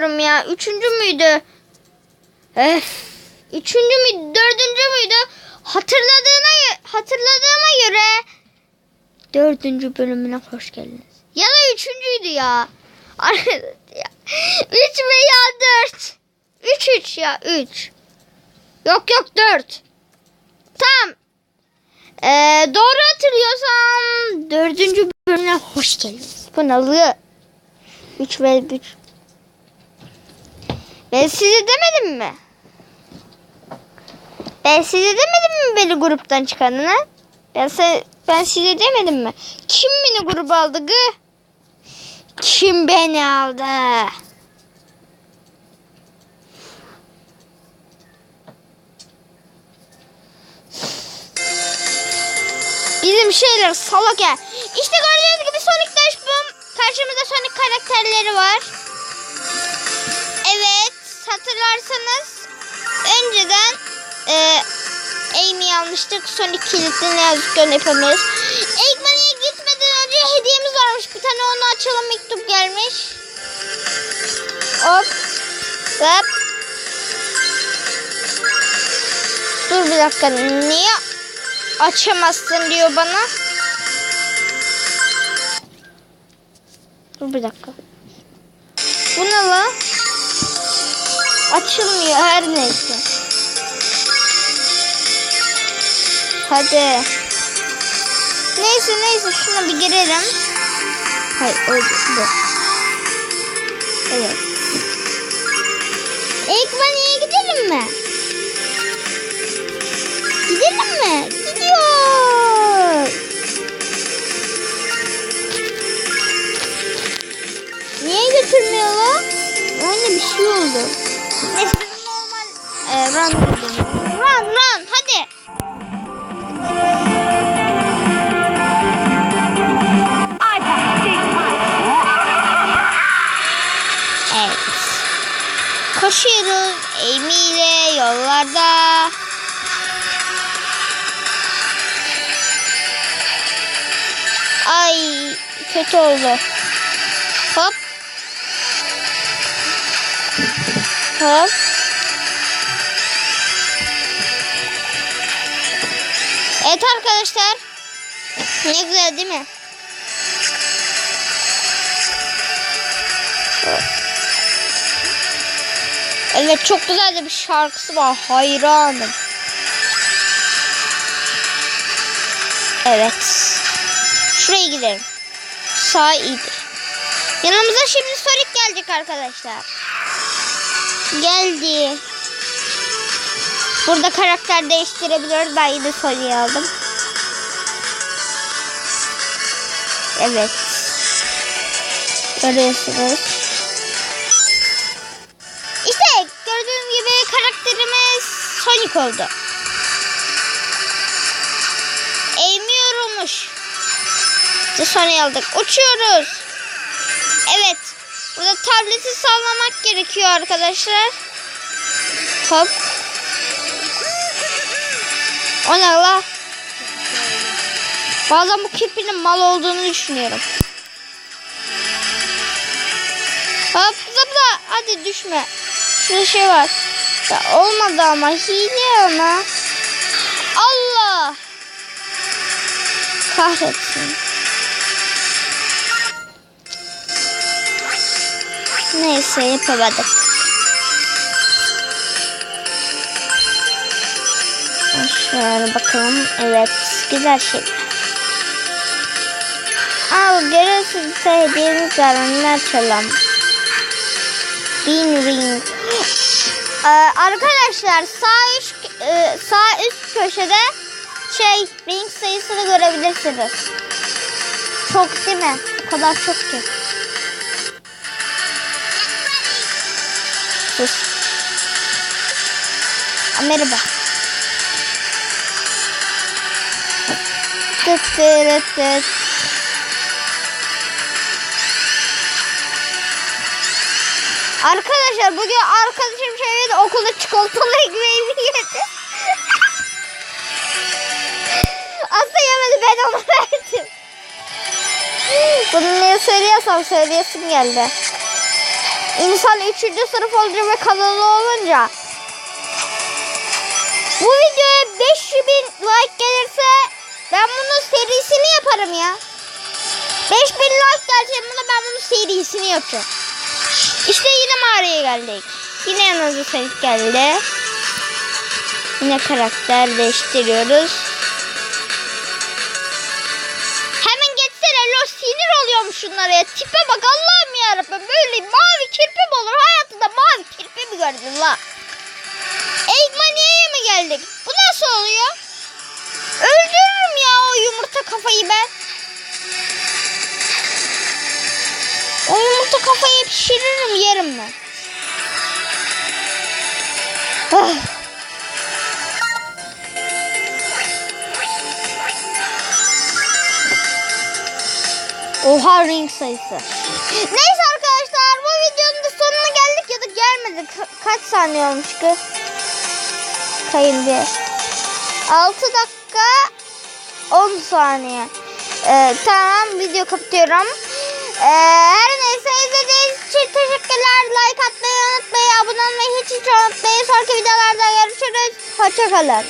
hatırlamıyorum ya. Üçüncü müydü? Öf. Üçüncü müydü? Dördüncü müydü? Hatırladığına, hatırladığıma göre dördüncü bölümüne hoş geldiniz. Ya da üçüncüydü ya. Üç veya dört. Üç üç ya. Üç. Yok yok dört. Tamam. Ee, doğru hatırlıyorsam dördüncü bölümüne hoş geldiniz. Bu nalı. Üç ve üç. Ben size demedim mi? Ben size demedim mi beni gruptan çıkarına? Ben, se ben size demedim mi? Kim beni gruba aldı gı? Kim beni aldı? Bizim şeyler salak ya. İşte gördüğünüz gibi Sonic Dash Boom. Karşımızda Sonic karakterleri var. Evet hatırlarsanız önceden e, Amy'yi almıştık. Sonic kilitli ne yazık ki onu yapamıyoruz. Eggman'e gitmeden önce hediyemiz varmış. Bir tane onu açalım mektup gelmiş. Hop. Hop. Dur bir dakika. Niye açamazsın diyor bana. Dur bir dakika. Bu ne lan? Açılmıyor her neyse. Hadi. Neyse neyse şuna bir girelim. Hayır öyle bu. Evet. Ekmaniye gidelim mi? Gidelim mi? Gidiyor. Niye götürmüyor lan? Öyle bir şey oldu. Run. Run run hadi. Evet. Koşuyoruz Amy ile yollarda. Ay kötü oldu. Hop. Evet arkadaşlar. Ne güzel değil mi? Evet çok güzel de bir şarkısı var. Hayranım. Evet. Şuraya gidelim. Sağ iyidir. Yanımıza şimdi Sonic gelecek arkadaşlar. Geldi. Burada karakter değiştirebiliyoruz. Ben yine Sonic'i aldım. Evet. Görüyorsunuz. İşte gördüğünüz gibi karakterimiz Sonic oldu. Eğmiyormuş. İşte Sonic'i aldık. Uçuyoruz. Burada tableti sallamak gerekiyor arkadaşlar. Hop. O ne la? Bazen bu kirpinin mal olduğunu düşünüyorum. Hop zıpla. Hadi düşme. Şurada şey var. Ya olmadı ama hile ona. Allah. Kahretsin. Neyse yapamadık. Şöyle bakalım. Evet. Güzel şey. Al görüyorsun sevdiğimiz zararını açalım. Bin ring. Ee, arkadaşlar sağ üst, e, sağ üst köşede şey ring sayısını görebilirsiniz. Çok değil mi? O kadar çok ki. Sus. Aa, Merhaba. Tıt tırıt tıt. Arkadaşlar bugün arkadaşım yedi okulda çikolatalı ekmeğimi yedi. Aslında yemedi ben ona verdim. Bunu niye söylüyorsam söyleyesim geldi. İnsan 3. sınıf olunca ve kanalı olunca. Bu videoya 5000 like gelirse ben bunun serisini yaparım ya. 5000 like gelse bunu ben bunun serisini yapacağım. İşte yine mağaraya geldik. Yine yanımıza Sait geldi. Yine karakter değiştiriyoruz. Oluyorum şunlara ya. Tipe bak Allah'ım yarabbim böyle mavi kirpi mi olur? Hayatında mavi kirpi mi gördün la? Eggmania'ya mı geldik? Bu nasıl oluyor? Öldürürüm ya o yumurta kafayı ben. O yumurta kafayı pişiririm yerim ben. Oha ring sayısı. Neyse arkadaşlar bu videonun da sonuna geldik ya da gelmedik. Ka- kaç saniye olmuş ki? Kayın bir. 6 dakika 10 saniye. Ee, tamam video kapatıyorum. Ee, her neyse izlediğiniz için teşekkürler. Like atmayı unutmayın. Abone olmayı hiç hiç unutmayın. Sonraki videolarda görüşürüz. Hoşçakalın.